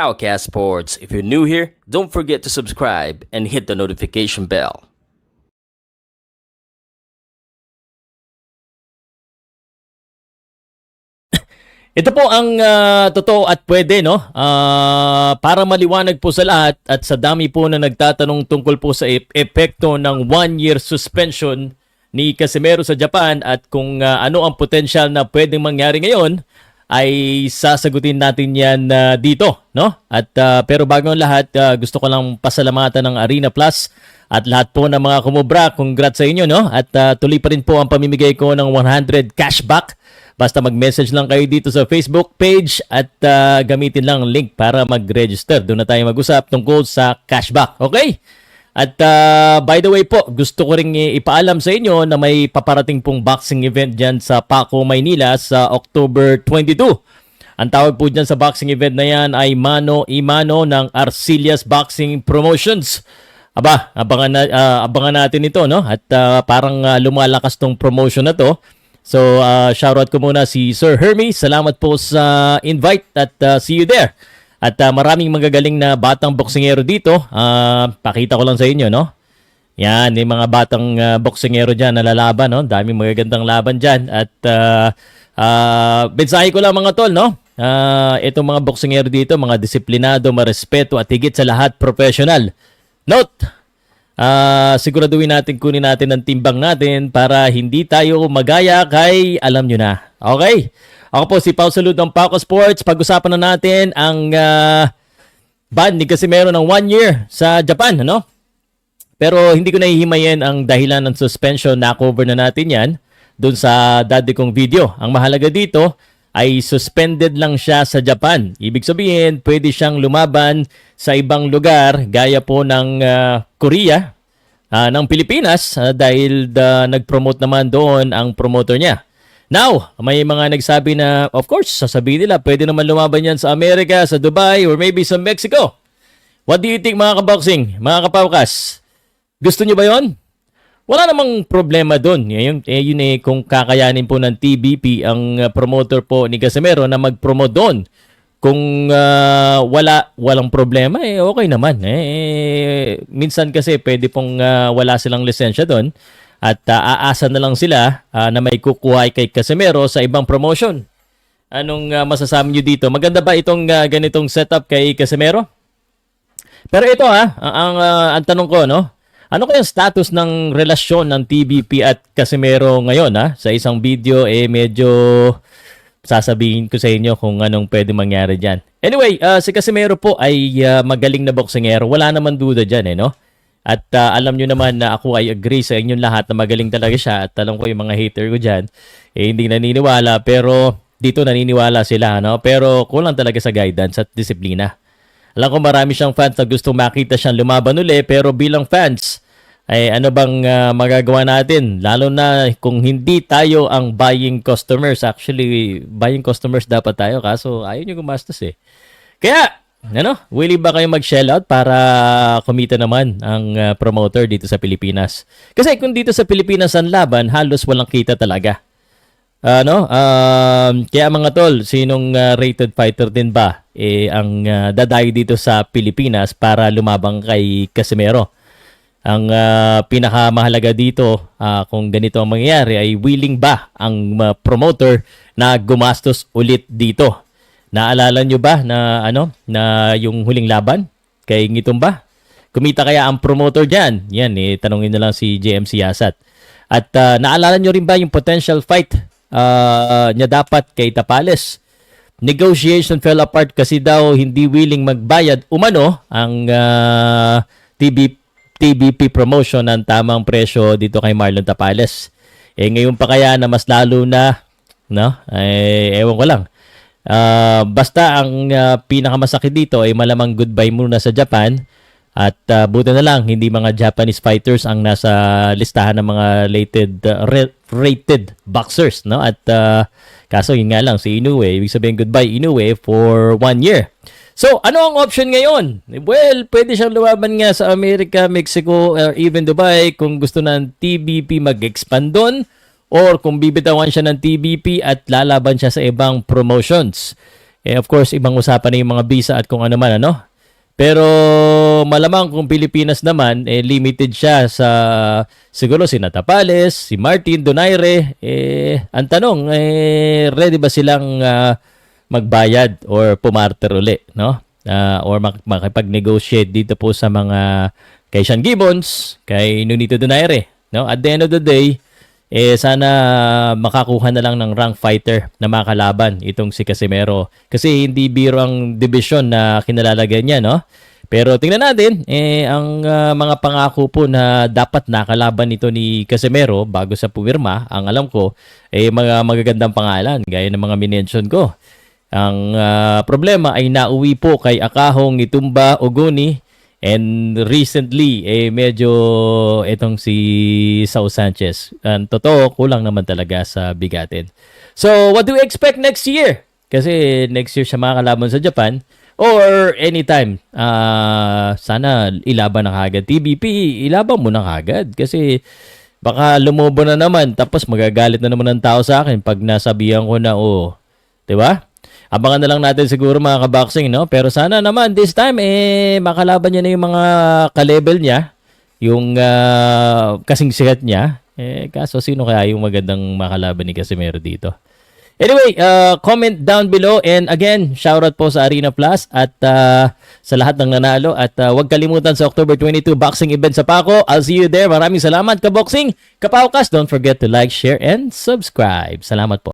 Powercast Sports. If you're new here, don't forget to subscribe and hit the notification bell. Ito po ang ah, totoo at pwede no. Ah, para maliwanag po sa lahat at sa dami po na nagtatanong tungkol po sa ep- epekto ng one-year suspension ni Casemiro sa Japan at kung ah, ano ang potensyal na pwedeng mangyari ngayon ay sasagutin natin yan ah, dito, no? At ah, pero bago ang lahat, ah, gusto ko lang pasalamatan ng Arena Plus at lahat po ng mga kumubra. Congrats sa inyo, no? At ah, tuloy pa rin po ang pamimigay ko ng 100 cashback Basta mag-message lang kayo dito sa Facebook page at ah, gamitin lang ang link para mag-register. Doon na tayo mag-usap tungkol sa cashback. Okay? At ah, by the way po, gusto ko ring ipaalam sa inyo na may paparating pong boxing event dyan sa Paco, Maynila sa October 22. Ang tawag po dyan sa boxing event na yan ay Mano Imano ng Arcelias Boxing Promotions. Aba, abangan, na, ah, abangan natin ito, no? At ah, parang ah, lumalakas tong promotion na to. So, uh, shoutout ko muna si Sir Hermes. Salamat po sa invite at uh, see you there. At uh, maraming magagaling na batang boksingero dito. Uh, pakita ko lang sa inyo, no? Yan, yung mga batang uh, boksingero dyan na lalaban, no? Daming magagandang laban dyan. At uh, uh, mensahe ko lang mga tol, no? Uh, itong mga boksingero dito, mga disiplinado, marespeto at higit sa lahat, professional. Note, Ah, siguraduhin natin kunin natin ang timbang natin para hindi tayo magaya kay alam nyo na. Okay? Ako po si Pau Salud ng Paco Sports. Pag-usapan na natin ang ah, ban ni Casimero ng one year sa Japan, ano? Pero hindi ko nahihimayin ang dahilan ng suspension. Na-cover na natin yan dun sa dati kong video. Ang mahalaga dito ay suspended lang siya sa Japan. Ibig sabihin, pwede siyang lumaban sa ibang lugar gaya po ng ah, Korea, ah, ng Pilipinas ah, dahil da, nag-promote naman doon ang promoter niya. Now, may mga nagsabi na, of course, sasabihin nila, pwede naman lumaban yan sa Amerika, sa Dubai, or maybe sa Mexico. What do you think mga kaboxing, mga kapawkas? Gusto nyo ba yon? Wala namang problema doon. Yun, eh, yun eh, kung kakayanin po ng TBP ang uh, promoter po ni Casimero na mag-promote doon. Kung uh, wala walang problema eh okay naman eh minsan kasi pwede pong uh, wala silang lisensya doon at uh, aasa na lang sila uh, na may kukuha kay Casimero sa ibang promotion. Anong uh, masasabi niyo dito? Maganda ba itong uh, ganitong setup kay Casimero? Pero ito ha, ang, uh, ang tanong ko, no? Ano kaya status ng relasyon ng TBP at Casimero ngayon ha? Sa isang video eh medyo sasabihin ko sa inyo kung anong pwede mangyari dyan. Anyway, uh, si Casimero po ay uh, magaling na boksingero. Wala naman duda dyan eh, no? At uh, alam nyo naman na ako ay agree sa inyong lahat na magaling talaga siya at alam ko yung mga hater ko dyan, eh hindi naniniwala pero dito naniniwala sila, no? Pero kulang talaga sa guidance at disiplina. Alam ko marami siyang fans na gusto makita siyang lumaban uli pero bilang fans, ay ano bang uh, magagawa natin? Lalo na kung hindi tayo ang buying customers. Actually, buying customers dapat tayo kaso ayaw nyo gumastos eh. Kaya, ano, willing ba kayo mag-shell out para kumita naman ang uh, promoter dito sa Pilipinas? Kasi kung dito sa Pilipinas ang laban, halos walang kita talaga. Ano? Um, kaya mga tol, sinong uh, rated fighter din ba eh, ang uh, dadayo dito sa Pilipinas para lumabang kay Casimero? Ang uh, pinakamahalaga dito uh, kung ganito ang mangyayari ay willing ba ang uh, promoter na gumastos ulit dito. Naalala nyo ba na ano na yung huling laban kay Ngitumba? Kumita kaya ang promoter diyan? Yan eh tanungin na lang si JMC Yasat. At uh, naalala nyo rin ba yung potential fight uh, niya dapat kay Tapales? Negotiation fell apart kasi daw hindi willing magbayad umano ang uh, TBP TBP promotion ng tamang presyo dito kay Marlon Tapales. Eh ngayon pa kaya na mas lalo na no? Eh ewan ko lang. Uh, basta ang uh, pinakamasakit dito ay malamang goodbye muna sa Japan. At uh, buti na lang hindi mga Japanese fighters ang nasa listahan ng mga rated uh, rated boxers no? At uh, kaso yun nga lang si Inoue ibig sabihin goodbye Inoue for one year. So, ano ang option ngayon? Well, pwede siyang lumaban nga sa Amerika, Mexico, or even Dubai kung gusto ng TBP mag-expand doon or kung bibitawan siya ng TBP at lalaban siya sa ibang promotions. Eh, of course, ibang usapan na yung mga visa at kung ano man, ano? Pero malamang kung Pilipinas naman, eh, limited siya sa siguro si Natapales, si Martin Donaire. Eh, ang tanong, eh, ready ba silang ah, magbayad or pumarter uli, no? Ah, or mak- makipag-negotiate dito po sa mga kay Sean Gibbons, kay Nunito Donaire, no? At the end of the day, eh sana makakuha na lang ng rank fighter na makalaban itong si Casimero. Kasi hindi biro ang division na kinalalagyan niya no? Pero tingnan natin eh ang ah, mga pangako po na dapat nakalaban nito ni Casimero bago sa pumirma ang alam ko eh mga magagandang pangalan gaya ng mga minention ko. Ang ah, problema ay nauwi po kay Akahong Itumba Ogoni And recently, eh medyo itong si Sao Sanchez. Ang totoo, kulang naman talaga sa bigatin. So, what do we expect next year? Kasi next year siya makakalaban sa Japan or anytime. Ah, sana ilaban na kagad. TBP, ilaban mo na kagad. Kasi baka lumobo na naman tapos magagalit na naman ng tao sa akin pag nasabihan ko na, oh, 'di ba? Abangan na lang natin siguro mga kaboxing, no? Pero sana naman this time eh makalaban niya na yung mga ka-level niya, yung ah, kasing sikat niya. Eh kaso sino kaya yung magandang makalaban ni Casimero dito? Anyway, uh, comment down below and again, shoutout po sa Arena Plus at uh, sa lahat ng nanalo at uh, huwag kalimutan sa October 22 boxing event sa Paco. I'll see you there. Maraming salamat ka-boxing. Kapaukas, don't forget to like, share and subscribe. Salamat po.